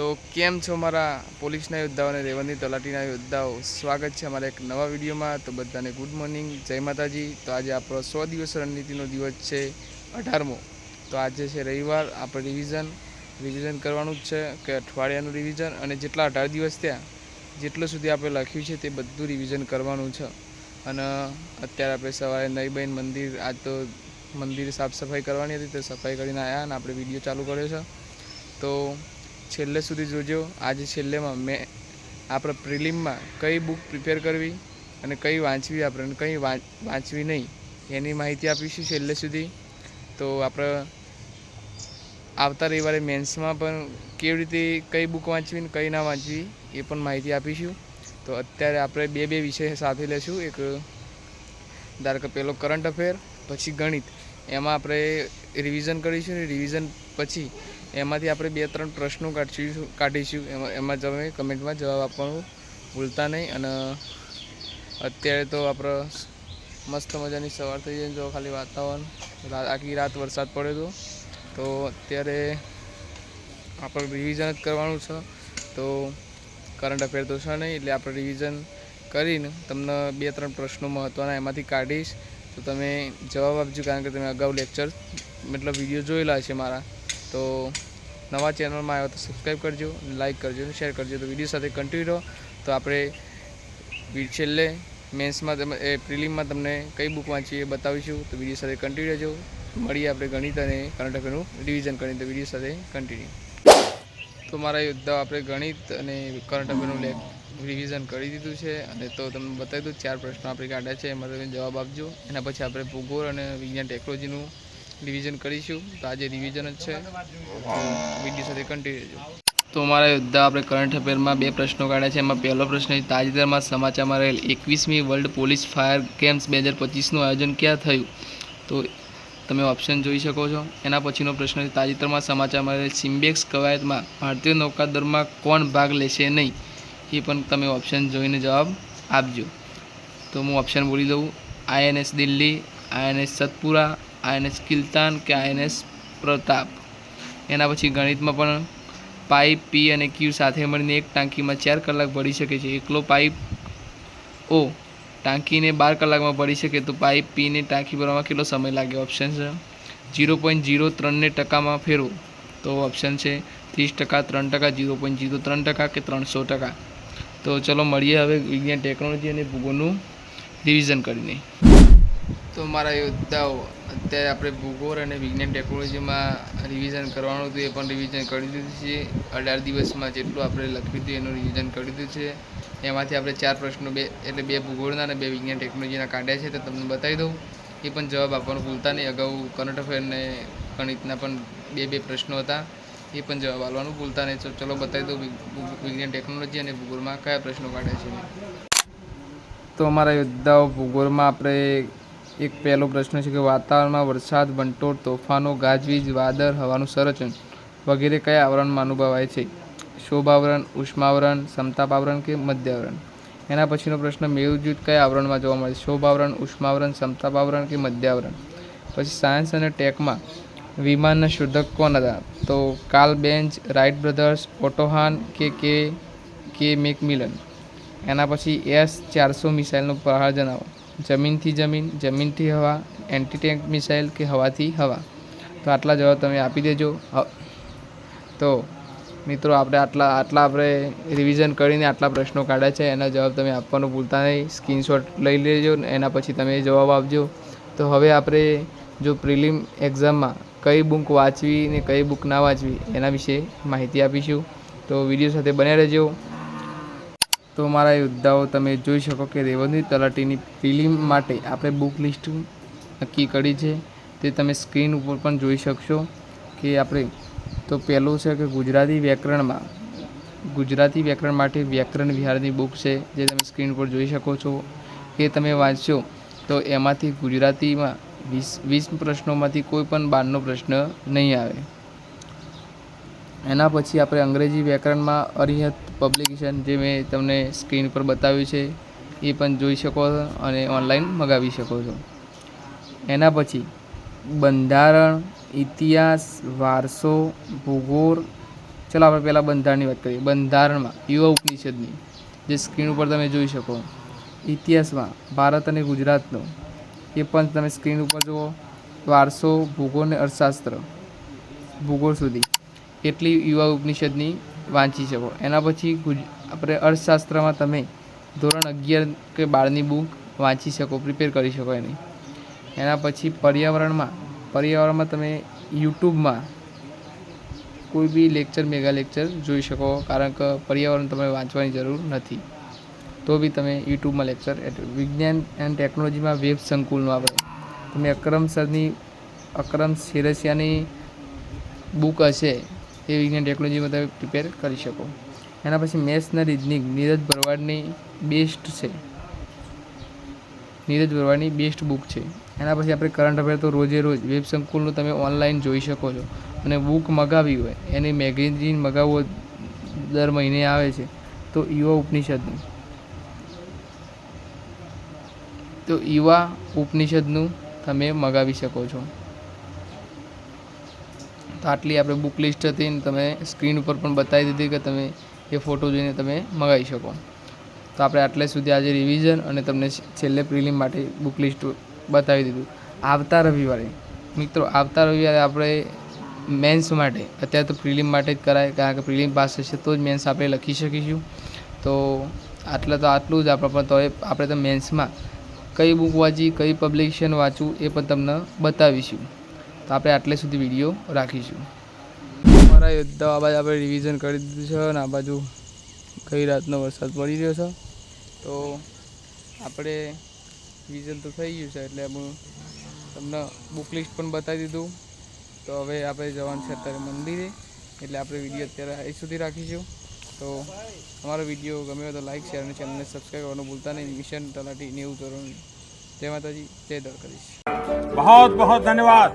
તો કેમ છો મારા પોલીસના યોદ્ધાઓ અને રેવન્યુ તલાટીના યોદ્ધાઓ? સ્વાગત છે અમારા એક નવા વિડીયોમાં. તો બધાને ગુડ મોર્નિંગ. જય માતાજી. તો આજે આપણો સો દિવસ રણનીતિનો દિવસ છે અઢારમો. તો આજે છે રવિવાર. આપણે રિવિઝન રિવિઝન કરવાનું જ છે કે અઠવાડિયાનું રિવિઝન અને જેટલા અઢાર દિવસ ત્યાં જેટલું સુધી આપણે લખ્યું છે તે બધું રિવિઝન કરવાનું છે. અને અત્યારે આપણે સવારે નહીં બહેન મંદિર, આજ તો મંદિર સાફ સફાઈ કરવાની હતી, તો સફાઈ કરીને આવ્યા અને આપણે વીડિયો ચાલુ કર્યો છે. તો છેલ્લે સુધી જોજો. આજે છેલ્લેમાં મેં આપણે પ્રિલિમમાં કઈ બુક પ્રિપેર કરવી અને કઈ વાંચવી આપણે અને કઈ વાંચવી નહીં એની માહિતી આપીશું છેલ્લે સુધી. તો આપણે આવતા રવિવારે મેન્સમાં પણ કેવી રીતે કઈ બુક વાંચવી ને કઈ ના વાંચવી એ પણ માહિતી આપીશું. તો અત્યારે આપણે બે બે વિષય સાથે લેશું. એક ધારો કે પેલો કરંટ અફેર, પછી ગણિત. એમાં આપણે રિવિઝન કરીશું ને રિવિઝન પછી એમાંથી આપણે બે ત્રણ પ્રશ્નો કાઢીશું કાઢીશું. એમાં તમે કમેન્ટમાં જવાબ આપવાનું ભૂલતા નહીં. અને અત્યારે તો આપણે મસ્ત મજાની સવાર થઈ જાય જો ખાલી વાતાવરણ આખી રાત વરસાદ પડ્યો હતો. તો અત્યારે આપણે રિવિઝન જ કરવાનું છે. તો કરંટ અફેર તો છે નહીં, એટલે આપણે રિવિઝન કરીને તમને બે ત્રણ પ્રશ્નો મહત્ત્વના એમાંથી કાઢીશ. તો તમે જવાબ આપજો, કારણ કે તમે અગાઉ લેક્ચર મતલબ વીડિયો જોયેલા છે મારા. તો નવા ચેનલમાં આવ્યો તો સબસ્ક્રાઈબ કરજો લાઇક કરજો અને શેર કરજો. તો વીડિયો સાથે કન્ટિન્યુ રહો. તો આપણે છેલ્લે મેન્સમાં તમે, એ પ્રિલિમમાં તમને કઈ બુક વાંચી એ બતાવીશું. તો વીડિયો સાથે કન્ટિન્યુ રહેજો. મળીએ આપણે ગણિત અને અફેરનું રિવિઝન કરીને તો વીડિયો સાથે કન્ટિન્યુ તો મારા યોદ્ધા આપણે ગણિત અને કરંટ અફેરનું રિવિઝન કરી દીધું છે. અને તો તમને બતાવી દઉં, ચાર પ્રશ્નો આપણે કાઢ્યા છે. એમાં તમે જવાબ આપજો. એના પછી આપણે ભૂગોળ અને વિજ્ઞાન ટેકનોલોજીનું રિવિઝન કરીશું. તો આજે રિવિઝન જ છે. વીડિયો સાથે કન્ટિન્યુ તો મારા યોદ્ધા, આપણે કરંટ અફેરમાં બે પ્રશ્નો કાઢ્યા છે. એમાં પહેલો પ્રશ્ન તાજેતરમાં સમાચારમાં રહેલ એકવીસમી વર્લ્ડ પોલીસ ફાયર ગેમ્સ બે હજાર પચીસનું આયોજન ક્યાં થયું? તો તમે ઓપ્શન જોઈ શકો છો. એના પછીનો પ્રશ્ન છે, તાજેતરમાં સમાચારમાં રહેલ સિમ્બેક્સ કવાયતમાં ભારતીય નૌકાદળમાં કોણ ભાગ લેશે નહીં? એ પણ તમે ઓપ્શન જોઈને જવાબ આપજો. તો હું ઓપ્શન બોલી દઉં. INS Delhi, INS Satpura INS Kiltan કે આઈએનએસ પ્રતાપ. એના પછી ગણિતમાં પણ પાઇપ, પી અને ક્યુ સાથે મળીને એક ટાંકીમાં ચાર કલાક ભરી શકે છે. એકલો પાઇપ ઓ, ટાંકીને બાર કલાકમાં ભરી શકે તો પાઇપ પીને ટાંકી ભરવામાં કેટલો સમય લાગે? ઓપ્શન છે જીરો પોઈન્ટ જીરો ત્રણને ટકામાં ફેરવો. તો ઓપ્શન છે ત્રીસ ટકા, ત્રણ ટકા જીરો પોઈન્ટ જીરો ત્રણ ટકા કે ત્રણસો ટકા. તો ચલો મળીએ હવે વિજ્ઞાન, ટેકનોલોજી અને ભૂગોળનું રિવિઝન કરીને. તો મારા યોદ્ધાઓ અત્યારે આપણે ભૂગોળ અને વિજ્ઞાન ટેકનોલોજીમાં રિવિઝન કરવાનું હતું, એ પણ રિવિઝન કરી દીધું છે. અઢાર દિવસમાં જેટલું આપણે લખ્યું હતું, એનું રિવિઝન કરી દીધું છે. એમાંથી આપણે ચાર પ્રશ્નો, બે, એટલે બે ભૂગોળના અને બે વિજ્ઞાન ટેકનોલોજીના કાઢ્યા છે, તો તમને બતાવી દઉં. એ પણ જવાબ આપવાનું ભૂલતા નહીં. અગાઉ કરંટ અફેર અને ગણિતના પણ બે બે પ્રશ્નો હતા. એ પણ જવાબ આપવાનું ભૂલતા નહીં. તો ચલો બતાવી દઉં વિજ્ઞાન ટેકનોલોજી અને ભૂગોળમાં કયા પ્રશ્નો કાઢ્યા છે. તો અમારા યોદ્ધાઓ ભૂગોળમાં આપણે એક પહેલો પ્રશ્ન છે કે વાતાવરણમાં વરસાદ, વંટોળ, તોફાનો, ગાજવીજ, વાદળ, હવાનું સંરચન વગેરે કયા આવરણમાં અનુભવાય છે? શોભાવરણ ઉષ્માવરણ સમતાપાવરણ કે મધ્યાવરણ એના પછીનો પ્રશ્ન મેરુજૂથ કયા આવરણમાં જોવા મળે? છે શોભાવરણ ઉષ્માવરણ સમતાપાવરણ કે મધ્યાવરણ પછી સાયન્સ અને ટેકમાં વિમાનના શોધક કોણ હતા? તો કાર્લ બેન્ચ, રાઇટ બ્રધર્સ ઓટોહાન કે કે કે મેકમિલન? એના પછી એસ ચારસો મિસાઇલનો પ્રહાર જણાવો. જમીનથી જમીન, જમીનથી હવા એન્ટી ટેન્ક મિસાઇલ કે હવાથી હવા. તો આટલા જવાબ તમે આપી દેજો. તો મિત્રો, આપણે આટલા આટલા આપણે રિવિઝન કરીને આટલા પ્રશ્નો કાઢ્યા છે. એના જવાબ તમે આપવાનું ભૂલતા નહીં. સ્ક્રીનશોટ લઈ લેજો ને એના પછી તમે જવાબ આપજો. તો હવે આપણે જો પ્રિલિમ એક્ઝામમાં કઈ બુક વાંચવી ને કઈ બુક ના વાંચવી એના વિશે માહિતી આપીશું. તો વીડિયો સાથે બન્યા રહેજો. તો મારા યોદ્ધાઓ તમે જોઈ શકો કે રેવન્યુ તલાટીની પ્રિલિમ માટે આપણે બુક લિસ્ટ નક્કી કરી છે. તે તમે સ્ક્રીન ઉપર પણ જોઈ શકશો કે આપણે તો પહેલું છે કે ગુજરાતી વ્યાકરણમાં, ગુજરાતી વ્યાકરણ માટે વ્યાકરણ વિહારની બુક છે જે તમે સ્ક્રીન પર જોઈ શકો છો. એ તમે વાંચશો તો એમાંથી ગુજરાતીમાં વીસ વીસ પ્રશ્નોમાંથી કોઈ પણ બારનો પ્રશ્ન નહીં આવે. એના પછી આપણે અંગ્રેજી વ્યાકરણમાં અરિહત પબ્લિકેશન જે મેં તમને સ્ક્રીન પર બતાવ્યું છે, એ પણ જોઈ શકો છો અને ઓનલાઈન મગાવી શકો છો. એના પછી, બંધારણ, ઇતિહાસ, વારસો, ભૂગોળ, ચલો આપણે પહેલાં બંધારણની વાત કરીએ. બંધારણમાં યુવા ઉપનિષદની, જે સ્ક્રીન ઉપર તમે જોઈ શકો, ઇતિહાસમાં ભારત અને ગુજરાતનો, એ પણ તમે સ્ક્રીન ઉપર જુઓ. વારસો, ભૂગોળ અને અર્થશાસ્ત્ર, ભૂગોળ સુધી. એટલી યુવા ઉપનિષદની વાંચી શકો. એના પછી ગુજ, આપણે અર્થશાસ્ત્રમાં તમે ધોરણ અગિયાર કે બારની બુક વાંચી શકો, પ્રિપેર કરી શકો એની. એના પછી પર્યાવરણમાં પર્યાવરણમાં તમે યુટ્યુબમાં કોઈ બી લેક્ચર, મેગા લેક્ચર જોઈ શકો, કારણ કે પર્યાવરણ તમારે વાંચવાની જરૂર નથી. તો બી તમે યુટ્યુબમાં લેક્ચર વિજ્ઞાન એન્ડ ટેકનોલોજીમાં વેબ સંકુલનું આપણે તમે અક્રમ સરની, અક્રમ સિરસિયાની બુક હશે એ વિજ્ઞાન ટેકનોલોજીમાં તમે પ્રિપેર કરી શકો. એના પછી મેથ્સ રીઝનિંગ રિઝનિંગ નીરજ ભરવાડની બેસ્ટ છે. નીરજ ભરવાડની બેસ્ટ બુક છે. એના પછી આપણે કરંટ અફેર તો રોજે રોજ વેબ સંકુલનું તમે ઓનલાઈન જોઈ શકો છો. અને બુક મગાવી હોય, એની મેગેઝિન મગાવવો દર મહિને આવે છે. તો યુવા ઉપનિષદનું. તો યુવા ઉપનિષદનું તમે મગાવી શકો છો. તો આટલી આપણે બુક લિસ્ટ હતી ને તમે સ્ક્રીન ઉપર પણ બતાવી દીધી કે તમે એ ફોટો જોઈને તમે મગાવી શકો. તો આપણે આટલે સુધી આજે રિવિઝન અને તમને છેલ્લે પ્રિલિમ માટે બુક લિસ્ટ બતાવી દીધું. આવતા રવિવારે, મિત્રો, આવતા રવિવારે આપણે મેન્સ માટે, અત્યારે તો પ્રિલિમ માટે જ કરાય, કારણ કે પ્રિલિમ પાસ થશે તો જ મેન્સ આપણે લખી શકીશું. તો આટલે તો આટલું જ આપણે પણ તો આપણે તો મેન્સમાં કઈ બુક વાંચી, કઈ પબ્લિકેશન વાંચવું એ પણ તમને બતાવીશું. તો આપણે આટલે સુધી વીડિયો રાખીશું. અમારા યોદ્ધા આ બાજુ આપણે રિવિઝન કરી દીધું છે અને આ બાજુ કઈ રાતનો વરસાદ પડી રહ્યો છે. તો આપણે રિવિઝન તો થઈ ગયું છે એટલે હું તમને બુક લિસ્ટ પણ બતાવી દીધું. તો હવે આપણે જવાનું છે અત્યારે મંદિરે એટલે આપણે વીડિયો અત્યારે અહીં સુધી રાખીશું. તો અમારો વીડિયો ગમે હોય તો લાઇક શેર અને ચેનલને સબસ્ક્રાઈબ કરવાનું ભૂલતા નહીં. મિશન તલાટી નેવું ધોરણ. જય માતાજી જય દર કરીશ બહુ બહુ ધન્યવાદ